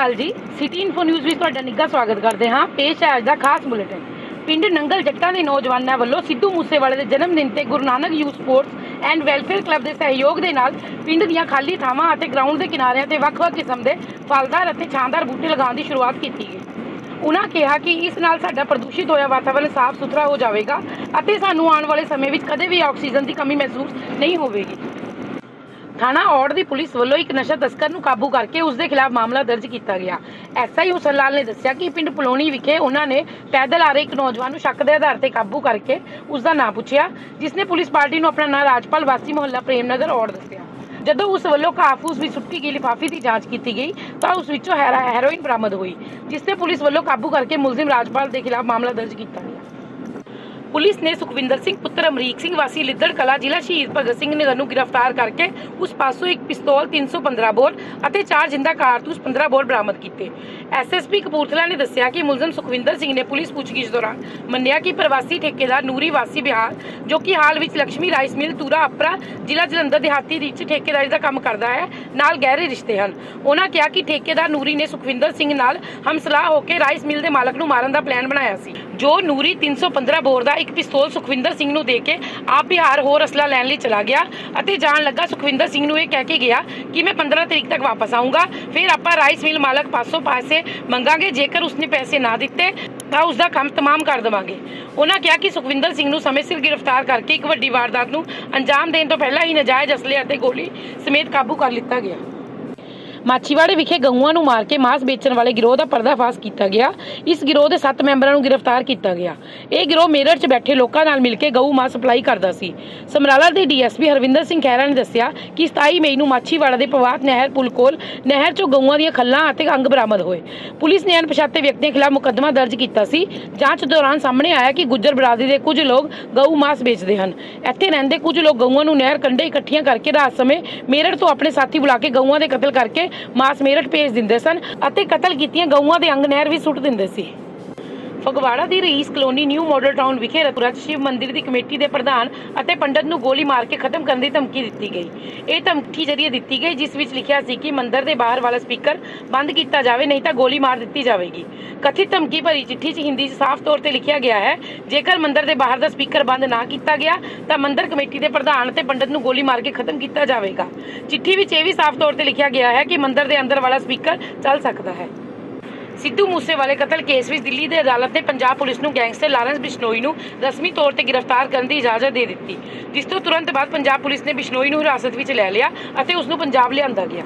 ਅਕਾਲ ਜੀ। City info news ਵਿੱਚ ਤੁਹਾਡਾ ਨਿੱਘਾ ਸਵਾਗਤ ਕਰਦੇ ਹਾਂ। ਪੇਸ਼ ਹੈ ਅੱਜ ਦਾ ਖਾਸ ਬੁਲੇਟਿਨ। ਪਿੰਡ ਨੰਗਲ ਜੱਟਾਂ ਦੇ ਨੌਜਵਾਨਾਂ ਵੱਲੋਂ ਸਿੱਧੂ ਮੂਸੇਵਾਲੇ ਦੇ ਜਨਮ ਦਿਨ ਤੇ Guru Nanak youth sports and welfare club ਦੇ ਸਹਿਯੋਗ ਦੇ ਨਾਲ ਪਿੰਡ ਦੀਆਂ ਖਾਲੀ ਥਾਵਾਂ ਅਤੇ ਗਰਾਊਂਡ ਦੇ ਕਿਨਾਰਿਆਂ ਤੇ ਵੱਖ-ਵੱਖ ਕਿਸਮ ਦੇ ਫਲਦਾਰ ਅਤੇ ਛਾਂਦਾਰ ਬੂਟੇ ਲਗਾਉਣ ਦੀ ਸ਼ੁਰੂਆਤ ਕੀਤੀ ਗਈ। ਉਨ੍ਹਾਂ ਕਿਹਾ ਕਿ ਇਸ ਨਾਲ ਸਾਡਾ ਪ੍ਰਦੂਸ਼ਿਤ ਹੋਇਆ ਵਾਤਾਵਰਣ ਸਾਫ਼ ਸੁਥਰਾ ਹੋ ਜਾਵੇਗਾ ਅਤੇ ਸਾਨੂੰ ਆਉਣ ਵਾਲੇ ਸਮੇਂ ਵਿੱਚ ਕਦੇ ਵੀ ਆਕਸੀਜਨ ਦੀ ਕਮੀ ਮਹਿਸੂਸ ਨਹੀਂ ਹੋਵੇਗੀ। ਥਾਣਾ ਔੜ ਦੀ ਪੁਲਿਸ ਵੱਲੋਂ ਇੱਕ ਨਸ਼ਾ ਤਸਕਰ ਨੂੰ ਕਾਬੂ ਕਰਕੇ ਉਸ ਦੇ ਖਿਲਾਫ ਮਾਮਲਾ ਦਰਜ ਕੀਤਾ ਗਿਆ। ਐਸਆਈ ਹੁਸਨ ਲਾਲ ਨੇ ਦੱਸਿਆ ਕਿ ਪਿੰਡ ਪਲੋਣੀ ਵਿਖੇ ਉਹਨਾਂ ਨੇ ਪੈਦਲ ਆ ਰਹੇ ਇੱਕ ਨੌਜਵਾਨ ਨੂੰ ਸ਼ੱਕ ਦੇ ਆਧਾਰ ਤੇ ਕਾਬੂ ਕਰਕੇ ਉਸ ਦਾ ਨਾਂ ਪੁੱਛਿਆ ਜਿਸ ਨੇ ਪੁਲਿਸ ਪਾਰਟੀ ਨੂੰ ਆਪਣਾ ਨਾਂ ਰਾਜਪਾਲ ਵਾਸੀ ਮੁਹੱਲਾ ਪ੍ਰੇਮਨਗਰ ਔੜ ਦੱਸਿਆ। ਜਦੋਂ ਉਸ ਵੱਲੋਂ ਕਾਫੂਸ ਵਿੱਚ ਸੁੱਟੀ ਗਈ ਲਿਫਾਫੀ ਦੀ ਜਾਂਚ ਕੀਤੀ ਗਈ, ਤਾਂ ਉਸ ਵਿੱਚੋਂ ਹੈਰੋਇਨ ਬਰਾਮਦ ਹੋਈ ਜਿਸ ਤੇ ਪੁਲਿਸ ਵੱਲੋਂ ਕਾਬੂ ਕਰਕੇ ਮੁਲਜ਼ਮ ਰਾਜਪਾਲ ਦੇ ਖਿਲਾਫ ਮਾਮਲਾ ਦਰਜ ਕੀਤਾ ਗਿਆ। ਪੁਲਿਸ ਨੇ ਸੁਖਵਿੰਦਰ ਸਿੰਘ, ਪੁੱਤਰ ਅਮਰੀਕ ਸਿੰਘ, ਵਾਸੀ ਲਿੱਦੜ ਕਲਾ, ਜ਼ਿਲ੍ਹਾ ਸ਼ਹੀਦ ਭਗਤ ਸਿੰਘ ਨਗਰ ਨੂੰ ਗ੍ਰਿਫਤਾਰ ਕਰਕੇ ਉਸ ਪਾਸੋਂ ਇੱਕ ਪਿਸਤੌਲ 315 ਬੋਰ ਅਤੇ ਚਾਰ ਜਿੰਦਾ ਕਾਰਤੂਸ 15 ਬੋਰ ਬਰਾਮਦ ਕੀਤੇ। ਐਸਐਸਪੀ ਕਪੂਰਥਲਾ ਨੇ ਦੱਸਿਆ ਕਿ ਮੁਲਜ਼ਮ ਸੁਖਵਿੰਦਰ ਸਿੰਘ ਨੇ ਪੁਲਿਸ ਪੁੱਛਗਿੱਛ ਦੌਰਾਨ ਮੰਨਿਆ ਕਿ ਪ੍ਰਵਾਸੀ ਠੇਕੇਦਾਰ ਨੂਰੀ ਵਾਸੀ ਬਿਹਾਰ, ਜੋ ਕਿ ਹਾਲ ਵਿੱਚ ਲక్ష్ਮੀ ਰਾਈਸ ਮਿਲ, ਤੂਰਾ ਅਪਰਾ, ਜ਼ਿਲ੍ਹਾ ਜਲੰਧਰ ਦਿਹਾਤੀ ਵਿੱਚ ਠੇਕੇਦਾਰੀ ਦਾ ਕੰਮ ਕਰਦਾ ਹੈ, ਨਾਲ ਗਹਿਰੇ ਰਿਸ਼ਤੇ ਹਨ। ਉਹਨਾਂ ਕਿਹਾ ਕਿ ਠੇਕੇਦਾਰ ਨੂਰੀ ਨੇ ਸੁਖਵਿੰਦਰ ਸਿੰਘ ਨਾਲ ਹਮਸਲਾਹ ਹੋ ਕੇ ਰਾਈਸ ਮਿਲ ਦੇ ਮਾਲਕ ਨੂੰ ਮਾਰਨ ਦਾ ਪਲਾਨ ਬਣਾਇਆ ਸੀ। ਜੋ ਨੂਰੀ 315 ਬੋਰ ਦਾ ਇੱਕ ਪਿਸਤੌਲ ਸੁਖਵਿੰਦਰ ਸਿੰਘ ਨੂੰ ਦੇ ਕੇ ਆਪ ਬਿਹਾਰ ਹੋਰ ਅਸਲਾ ਲੈਣ ਲਈ ਚਲਾ ਗਿਆ ਅਤੇ ਜਾਣ ਲੱਗਾ ਸੁਖਵਿੰਦਰ ਸਿੰਘ ਨੂੰ ਇਹ ਕਹਿ ਕੇ ਗਿਆ ਕਿ ਮੈਂ 15 ਤਰੀਕ ਤੱਕ ਵਾਪਸ ਆਉਂਗਾ ਫਿਰ ਆਪਾਂ ਰਾਈਸ ਮਿਲ ਮਾਲਕ ਪਾਸੋਂ ਪੈਸੇ ਮੰਗਾਂਗੇ, ਜੇਕਰ ਉਸਨੇ ਪੈਸੇ ਨਾ ਦਿੱਤੇ ਤਾਂ ਉਸ ਦਾ ਕੰਮ ਤਮਾਮ ਕਰ ਦੇਵਾਂਗੇ। ਉਹਨਾਂ ਕਿਹਾ ਕਿ ਸੁਖਵਿੰਦਰ ਸਿੰਘ ਨੂੰ ਸਮੇਂ ਸਿਰ ਗ੍ਰਿਫਤਾਰ ਕਰਕੇ ਇੱਕ ਵੱਡੀ ਵਾਰਦਾਤ ਨੂੰ ਅੰਜਾਮ ਦੇਣ ਤੋਂ ਪਹਿਲਾਂ ਹੀ ਨਜਾਇਜ਼ ਅਸਲੇ ਅਤੇ ਗੋਲੀ ਸਮੇਤ ਕਾਬੂ ਕਰ ਲਿੱਤਾ ਗਿਆ। ਮਾਛੀਵਾੜੇ ਵਿਖੇ ਗਊਆਂ ਨੂੰ ਮਾਰ ਕੇ ਮਾਸ ਵੇਚਣ ਵਾਲੇ ਗਿਰੋਹ ਦਾ ਪਰਦਾਫਾਸ਼ ਕੀਤਾ ਗਿਆ। ਇਸ ਗਿਰੋਹ ਦੇ 7 ਮੈਂਬਰਾਂ ਨੂੰ ਗ੍ਰਿਫਤਾਰ ਕੀਤਾ ਗਿਆ। ਇਹ ਗਿਰੋਹ ਮੇਰਠ 'ਚ ਬੈਠੇ ਲੋਕਾਂ ਨਾਲ ਮਿਲ ਕੇ ਗਊ ਮਾਸ ਸਪਲਾਈ ਕਰਦਾ ਸੀ। ਸਮਰਾਲਾ ਦੇ ਡੀਐਸਪੀ ਹਰਵਿੰਦਰ ਸਿੰਘ ਖਹਿਰਾ ਨੇ ਦੱਸਿਆ ਕਿ 27 ਮਈ ਨੂੰ ਮਾਛੀਵਾੜਾ ਦੇ ਪਵਾਤ ਨਹਿਰ ਪੁਲ ਕੋਲ ਨਹਿਰ 'ਚੋਂ ਗਊਆਂ ਦੀਆਂ ਖੱਲਾਂ ਅਤੇ ਅੰਗ ਬਰਾਮਦ ਹੋਏ। ਪੁਲਿਸ ਨੇ ਅਣਪਛਾਤੇ ਵਿਅਕਤੀਆਂ ਖਿਲਾਫ ਮੁਕੱਦਮਾ ਦਰਜ ਕੀਤਾ ਸੀ। ਜਾਂਚ ਦੌਰਾਨ ਸਾਹਮਣੇ ਆਇਆ ਕਿ ਗੁੱਜਰ ਬਰਾਦਰੀ ਦੇ ਕੁਝ ਲੋਕ ਗਊ ਮਾਸ ਵੇਚਦੇ ਹਨ। ਇੱਥੇ ਰਹਿੰਦੇ ਕੁਝ ਲੋਕ ਗਊਆਂ ਨੂੰ ਨਹਿਰ ਕੰਢੇ ਇਕੱਠੀਆਂ ਕਰਕੇ ਰਾਤ ਸਮੇਂ ਮੇਰਠ ਤੋਂ ਆਪਣੇ ਸਾਥੀ ਬੁਲਾ ਕੇ ਗਊਆਂ ਦੇ ਕਤਲ ਕਰਕੇ ਮਾਸ ਮੇਰਠ ਭੇਜ ਦਿੰਦੇ ਸਨ ਅਤੇ ਕਤਲ ਕੀਤੀਆਂ ਗਊਆਂ ਦੇ ਅੰਗ ਨਹਿਰ ਵੀ ਸੁੱਟ ਦਿੰਦੇ ਸੀ। ਫਗਵਾੜਾ ਦੀ Rais colony new model town ਵਿਖੇ ਰਤੁਰਤ ਸ਼ਿਵ ਮੰਦਿਰ ਦੀ ਕਮੇਟੀ ਦੇ ਪ੍ਰਧਾਨ ਅਤੇ ਪੰਡਤ ਨੂੰ ਗੋਲੀ ਮਾਰ ਕੇ ਖਤਮ ਕਰਨ ਦੀ ਧਮਕੀ ਦਿੱਤੀ ਗਈ। ਇਹ ਧਮਕੀ ਜਰੀਏ ਦਿੱਤੀ ਗਈ, ਜਿਸ ਵਿੱਚ ਲਿਖਿਆ ਸੀ ਕਿ ਮੰਦਿਰ ਦੇ ਬਾਹਰ ਵਾਲਾ ਸਪੀਕਰ ਬੰਦ ਕੀਤਾ ਜਾਵੇ, ਨਹੀਂ ਤਾਂ ਗੋਲੀ ਮਾਰ ਦਿੱਤੀ ਜਾਵੇਗੀ। ਕਥਿਤ ਧਮਕੀ ਭਰੀ ਚਿੱਠੀ 'ਚ ਹਿੰਦੀ 'ਚ ਸਾਫ਼ ਤੌਰ ਤੇ ਲਿਖਿਆ ਗਿਆ ਹੈ, ਜੇਕਰ ਮੰਦਿਰ ਦੇ ਬਾਹਰ ਦਾ ਸਪੀਕਰ ਬੰਦ ਨਾ ਕੀਤਾ ਗਿਆ, ਤਾਂ ਮੰਦਿਰ ਕਮੇਟੀ ਦੇ ਪ੍ਰਧਾਨ ਅਤੇ ਪੰਡਤ ਨੂੰ ਗੋਲੀ ਮਾਰ ਕੇ ਖਤਮ ਕੀਤਾ ਜਾਵੇਗਾ। ਚਿੱਠੀ ਵਿੱਚ ਇਹ ਵੀ ਸਾਫ਼ ਤੌਰ ਤੇ ਲਿਖਿਆ ਗਿਆ ਹੈ ਕਿ ਮੰਦਿਰ ਦੇ ਅੰਦਰ ਵਾਲਾ ਸਪੀਕਰ ਚੱਲ ਸਕਦਾ ਹੈ। ਸਿੱਧੂ ਮੂਸੇਵਾਲੇ ਕਤਲ ਕੇਸ ਵਿੱਚ ਦਿੱਲੀ ਦੀ ਅਦਾਲਤ ਨੇ ਪੰਜਾਬ ਪੁਲਿਸ ਨੂੰ ਗੈਂਗਸਟਰ ਲਾਰੈਂਸ ਬਿਸ਼ਨੋਈ ਨੂੰ ਰਸਮੀ ਤੌਰ ਤੇ ਗ੍ਰਿਫਤਾਰ ਕਰਨ ਦੀ ਇਜਾਜ਼ਤ ਦੇ ਦਿੱਤੀ, ਜਿਸ ਤੋਂ ਤੁਰੰਤ ਬਾਅਦ ਪੰਜਾਬ ਪੁਲਿਸ ਨੇ ਬਿਸ਼ਨੋਈ ਨੂੰ ਹਿਰਾਸਤ ਵਿੱਚ ਲੈ ਲਿਆ ਅਤੇ ਉਸ ਨੂੰ ਪੰਜਾਬ ਲਿਆਂਦਾ ਗਿਆ।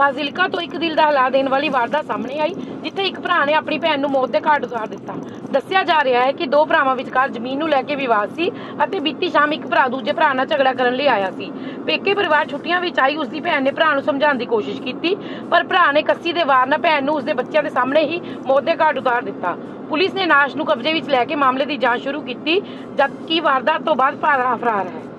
ਫਾਜ਼ਿਲਕਾ ਤੋਂ ਇੱਕ ਦਿਲ ਦਾ ਹਲਾ ਦੇਣ ਵਾਲੀ ਵਾਰਦਾਤ ਸਾਹਮਣੇ ਆਈ, ਜਿੱਥੇ ਇੱਕ ਭਰਾ ਨੇ ਆਪਣੀ ਭੈਣ ਨੂੰ ਮੌਤ ਦੇ ਘਾਟ ਉਤਾਰ ਦਿੱਤਾ। ਦੱਸਿਆ ਜਾ ਰਿਹਾ ਹੈ ਕਿ ਦੋ ਭਰਾਵਾਂ ਵਿਚਕਾਰ ਜ਼ਮੀਨ ਨੂੰ ਲੈ ਕੇ ਵਿਵਾਦ ਸੀ ਅਤੇ ਬੀਤੀ ਸ਼ਾਮ ਇੱਕ ਭਰਾ ਦੂਜੇ ਭਰਾ ਨਾਲ ਝਗੜਾ ਕਰਨ ਲਈ ਆਇਆ ਸੀ। ਪੇਕੇ ਪਰਿਵਾਰ ਛੁੱਟੀਆਂ ਵਿੱਚ ਆਈ ਉਸ ਦੀ ਭੈਣ ਨੇ ਭਰਾ ਨੂੰ ਸਮਝਾਉਣ ਦੀ ਕੋਸ਼ਿਸ਼ ਕੀਤੀ, ਪਰ ਭਰਾ ਨੇ ਕੱਸੀ ਦੇ ਵਾਰ ਨਾਲ ਭੈਣ ਨੂੰ ਉਸ ਦੇ ਬੱਚਿਆਂ ਦੇ ਸਾਹਮਣੇ ਹੀ ਮੌਤ ਦੇ ਘਾਟ ਉਤਾਰ ਦਿੱਤਾ। ਪੁਲਿਸ ਨੇ ਨਾਸ਼ ਨੂੰ ਕਬਜ਼ੇ ਵਿੱਚ ਲੈ ਕੇ ਮਾਮਲੇ ਦੀ ਜਾਂਚ ਸ਼ੁਰੂ ਕੀਤੀ, ਜਦਕਿ ਵਾਰਦਾਤ ਤੋਂ ਬਾਅਦ ਭਰਾ ਫਰਾਰ ਹੈ।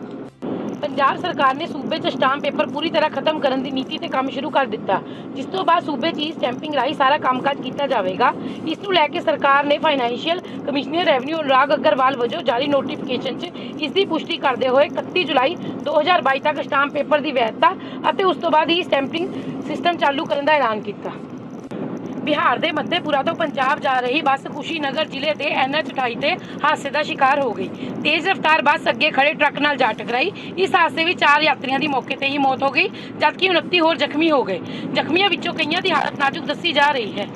ਪੰਜਾਬ ਸਰਕਾਰ ਨੇ ਸੂਬੇ 'ਚ ਸਟਾਂਪ ਪੇਪਰ ਪੂਰੀ ਤਰ੍ਹਾਂ ਖਤਮ ਕਰਨ ਦੀ ਨੀਤੀ ਤੇ ਕੰਮ ਸ਼ੁਰੂ ਕਰ ਦਿੱਤਾ, ਜਿਸ ਤੋਂ ਬਾਅਦ ਸੂਬੇ 'ਚ ਹੀ ਸਟੈਂਪਿੰਗ ਰਾਹੀਂ ਸਾਰਾ ਕੰਮਕਾਜ ਕੀਤਾ ਜਾਵੇਗਾ। ਇਸ ਨੂੰ ਲੈ ਕੇ ਸਰਕਾਰ ਨੇ financial commissioner revenue Anurag Agarwal ਵਜੋਂ ਜਾਰੀ ਨੋਟੀਫਿਕੇਸ਼ਨ 'ਚ ਇਸ ਦੀ ਪੁਸ਼ਟੀ ਕਰਦੇ ਹੋਏ 31 ਜੁਲਾਈ 2022 ਤੱਕ ਸਟਾਂਪ ਪੇਪਰ ਦੀ ਵੈਧਤਾ ਅਤੇ ਉਸ ਤੋਂ ਬਾਅਦ ਹੀ ਸਟੈਂਪਿੰਗ ਸਿਸਟਮ ਚਾਲੂ ਕਰਨ ਦਾ ਐਲਾਨ ਕੀਤਾ। ਬਿਹਾਰ ਦੇ ਮੱਧੇਪੁਰਾ ਤੋਂ ਪੰਜਾਬ ਜਾ ਰਹੀ ਬੱਸ ਕੁਸ਼ੀਨਗਰ ਜ਼ਿਲ੍ਹੇ ਦੇ ਐਨਐਚ 28 ਤੇ ਹਾਦਸੇ ਦਾ ਸ਼ਿਕਾਰ ਹੋ ਗਈ। ਤੇਜ਼ ਰਫ਼ਤਾਰ ਬੱਸ ਅੱਗੇ ਖੜੇ ਟਰੱਕ ਨਾਲ ਜਾ ਟਕਰਾਈ। ਇਸ ਹਾਦਸੇ ਵਿੱਚ ਚਾਰ ਯਾਤਰੀਆਂ ਦੀ ਮੌਕੇ ਤੇ ਹੀ ਮੌਤ ਹੋ ਗਈ, ਜਦਕਿ 29 ਹੋਰ ਜ਼ਖਮੀ ਹੋ ਗਏ। ਜ਼ਖਮੀਆਂ ਵਿੱਚੋਂ ਕਈਆਂ ਦੀ ਹਾਲਤ ਨਾਜ਼ੁਕ ਦੱਸੀ ਜਾ ਰਹੀ ਹੈ।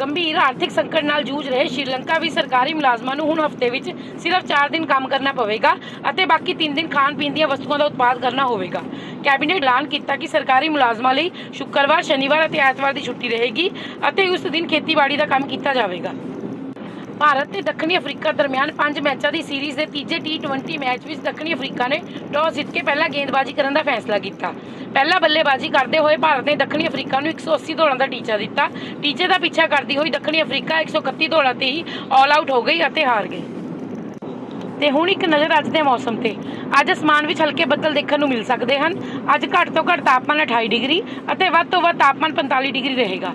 ਗੰਭੀਰ ਆਰਥਿਕ ਸੰਕਟ ਨਾਲ ਜੂਝ ਰਹੇ ਸ਼੍ਰੀਲੰਕਾ ਵੀ ਸਰਕਾਰੀ ਮੁਲਾਜ਼ਮਾਂ ਨੂੰ ਹੁਣ ਹਫ਼ਤੇ ਵਿੱਚ ਸਿਰਫ 4 ਦਿਨ ਕੰਮ ਕਰਨਾ ਪਵੇਗਾ ਅਤੇ ਬਾਕੀ 3 ਦਿਨ ਖਾਣ ਪੀਣ ਦੀਆਂ ਵਸਤੂਆਂ ਦਾ ਉਤਪਾਦ ਕਰਨਾ ਹੋਵੇਗਾ। ਕੈਬਨਿਟ ਐਲਾਨ ਕੀਤਾ ਕਿ ਸਰਕਾਰੀ ਮੁਲਾਜ਼ਮਾਂ ਲਈ ਸ਼ੁੱਕਰਵਾਰ, ਸ਼ਨੀਵਾਰ ਅਤੇ ਐਤਵਾਰ ਦੀ ਛੁੱਟੀ ਰਹੇਗੀ ਅਤੇ ਉਸ ਦਿਨ ਖੇਤੀਬਾੜੀ ਦਾ ਕੰਮ ਕੀਤਾ ਜਾਵੇਗਾ। ਭਾਰਤ ਤੇ ਦੱਖਣੀ ਅਫਰੀਕਾ ਦਰਮਿਆਨ ਪੰਜ ਮੈਚਾਂ ਦੀ ਸੀਰੀਜ਼ ਦੇ ਤੀਜੇ T20 ਮੈਚ ਵਿੱਚ ਦੱਖਣੀ ਅਫਰੀਕਾ ਨੇ ਟਾਸ ਜਿੱਤ ਕੇ ਪਹਿਲਾਂ ਗੇਂਦਬਾਜ਼ੀ ਕਰਨ ਦਾ ਫੈਸਲਾ ਕੀਤਾ। ਪਹਿਲਾਂ ਬੱਲੇਬਾਜ਼ੀ ਕਰਦੇ ਹੋਏ ਭਾਰਤ ਨੇ ਦੱਖਣੀ ਅਫਰੀਕਾ ਨੂੰ 180 ਦੌੜਾਂ ਦਾ ਟੀਚਾ ਦਿੱਤਾ। ਟੀਚੇ ਦਾ ਪਿੱਛਾ ਕਰਦੀ ਹੋਈ ਦੱਖਣੀ ਅਫਰੀਕਾ 131 ਦੌੜਾਂ ਤੇ ਹੀ ਆਲ ਆਊਟ ਹੋ ਗਈ ਅਤੇ ਹਾਰ ਗਈ। ਤੇ ਹੁਣ ਇੱਕ ਨਜ਼ਰ ਅੱਜ ਦੇ ਮੌਸਮ ਤੇ। ਅੱਜ ਅਸਮਾਨ ਵਿੱਚ ਹਲਕੇ ਬੱਦਲ ਦੇਖਣ ਨੂੰ ਮਿਲ ਸਕਦੇ ਹਨ। ਅੱਜ ਘੱਟ ਤੋਂ ਘੱਟ ਤਾਪਮਾਨ 28 ਡਿਗਰੀ ਅਤੇ ਵੱਧ ਤੋਂ ਵੱਧ ਤਾਪਮਾਨ 45 ਡਿਗਰੀ ਰਹੇਗਾ।